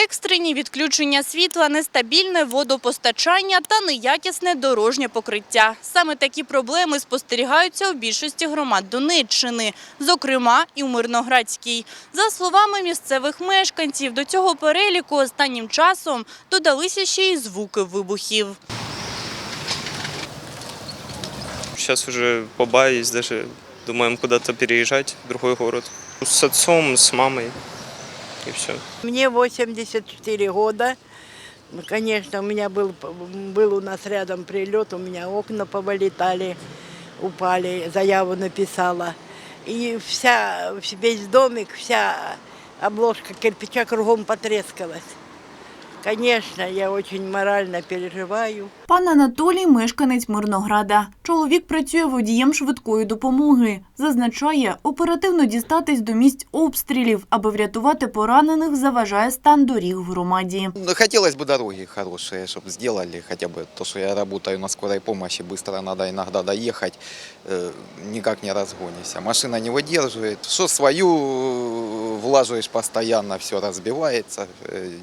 Екстрені відключення світла, нестабільне водопостачання та неякісне дорожнє покриття. Саме такі проблеми спостерігаються у більшості громад Донеччини, зокрема і у Мирноградській. За словами місцевих мешканців, до цього переліку останнім часом додалися ще й звуки вибухів. Сейчас уже побаиваюсь даже, думаем куда-то переезжать в другой город. С отцом, с мамой и все. Мне 84 года. Ну, Конечно, у меня был, был у нас рядом прилет, у меня окна повылетали, упали, заяву написала. И вся, весь домик, вся обложка кирпича кругом потрескалась. Конечно, я очень морально переживаю. Пан Анатолій – мешканець Мирнограда. Чоловік працює водієм швидкої допомоги. Зазначає, оперативно дістатись до місць обстрілів, аби врятувати поранених, заважає стан доріг в громаді. Ну, Хотелось бы дороги хорошие, чтобы сделали хотя бы то, что я работаю на скорой помощи, быстро надо иногда доехать, э, никак не разгонишься. Машина не выдерживает. Что свою э, влаживаешь постоянно, все разбивается, э,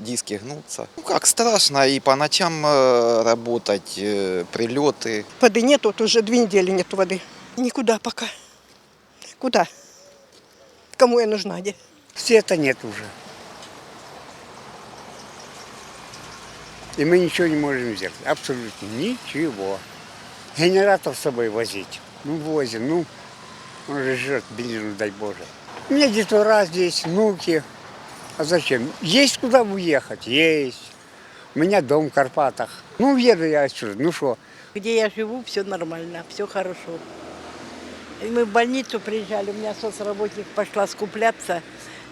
диски гнутся. Ну как, страшно и по ночам э, работать, э, прилеты. Воды нет, вот уже две недели нет воды. Никуда пока. Куда? Кому я нужна, где? Света нет уже. И мы ничего не можем сделать. Абсолютно ничего. Генератор с собой возить. Ну, возим. Ну, он же жрет бензину, дай Боже. У меня детвора здесь, внуки. А зачем? Есть куда уехать? Есть. У меня дом в Карпатах. Ну, уеду я отсюда. Ну что? Где я живу, все нормально, все хорошо. И мы в больницу приезжали, у меня соцработник пошла скупляться.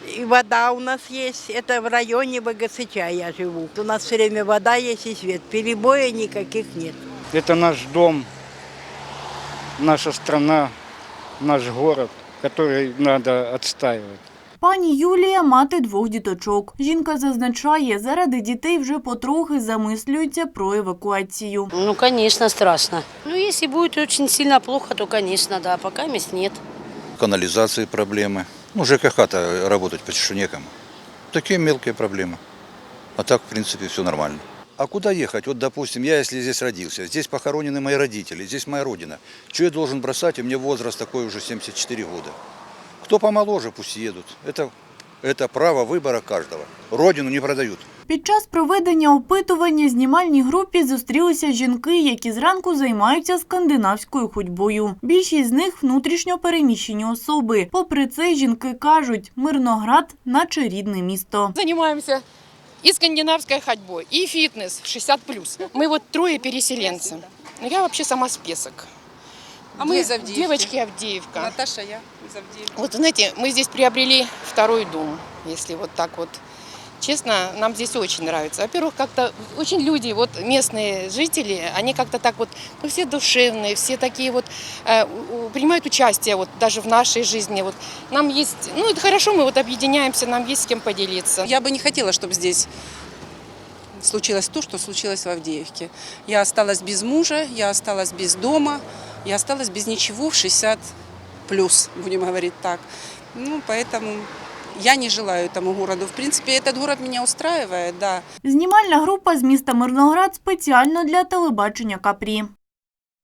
И вода у нас есть, это в районе ВГСЧ я живу. У нас все время вода есть и свет, перебоя никаких нет. Это наш дом, наша страна, наш город, который надо отстаивать. Пані Юлія – мати двох діточок. Жінка зазначає, заради дітей вже потрохи замислюється про евакуацію. Ну, конечно, страшно. Ну, если будет очень сильно плохо, то, конечно, да, пока мест нет. канализации проблемы. Ну, ЖКХ-то работать почти что некому. Такие мелкие проблемы. А так, в принципе, все нормально. А куда ехать? Вот, допустим, я если здесь родился, здесь похоронены мои родители, здесь моя родина. Что я должен бросать? У меня возраст такой уже 74 года. Кто помоложе, пусть едут. Это, это право выбора каждого. Родину не продают. Під час проведення опитування знімальній групі зустрілися жінки, які зранку займаються скандинавською ходьбою. Більшість з них внутрішньо переміщені особи. Попри це, жінки кажуть, Мирноград – наче рідне місто. Занимаемся и скандинавской ходьбой, и фитнес 60+. Мы вот трое переселенцы. Ну, Я вообще сама с Песок. А мы из Авдеевки. Девочки Авдеевка. Наташа, я из Авдеевки. Вот знаете, мы здесь приобрели второй дом, если вот так вот. Честно, нам здесь очень нравится. Во-первых, как-то очень люди, вот местные жители, они как-то так вот, ну, все душевные, все такие вот, э, принимают участие вот даже в нашей жизни. Вот нам есть, ну, это хорошо, мы вот объединяемся, нам есть с кем поделиться. Я бы не хотела, чтобы здесь случилось то, что случилось в Авдеевке. Я осталась без мужа, я осталась без дома, я осталась без ничего в 60 плюс, будем говорить так. Ну, поэтому я не желаю этому городу. В принципе, этот город меня устраивает, да. Знімальна група з міста Мирноград спеціально для телебачення Капрі.